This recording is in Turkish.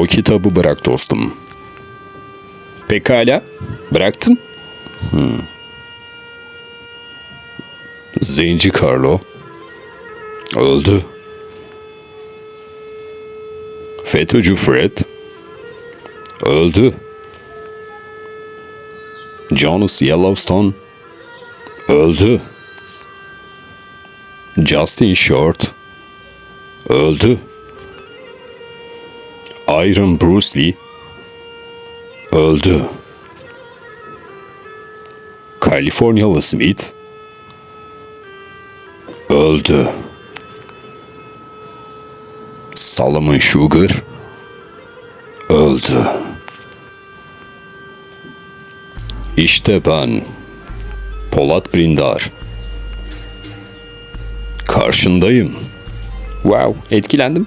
O kitabı bırak dostum. Pekala. Bıraktım. Hmm. Zenci Carlo. Öldü. FETÖ'cü Fred. Öldü. Jonas Yellowstone. Öldü. Justin Short. Öldü. Iron Bruce Lee. Öldü. Kaliforniyalı Smith. Öldü. Solomon Sugar. Öldü. İşte ben. Polat Brindar. Karşındayım. Wow, etkilendim.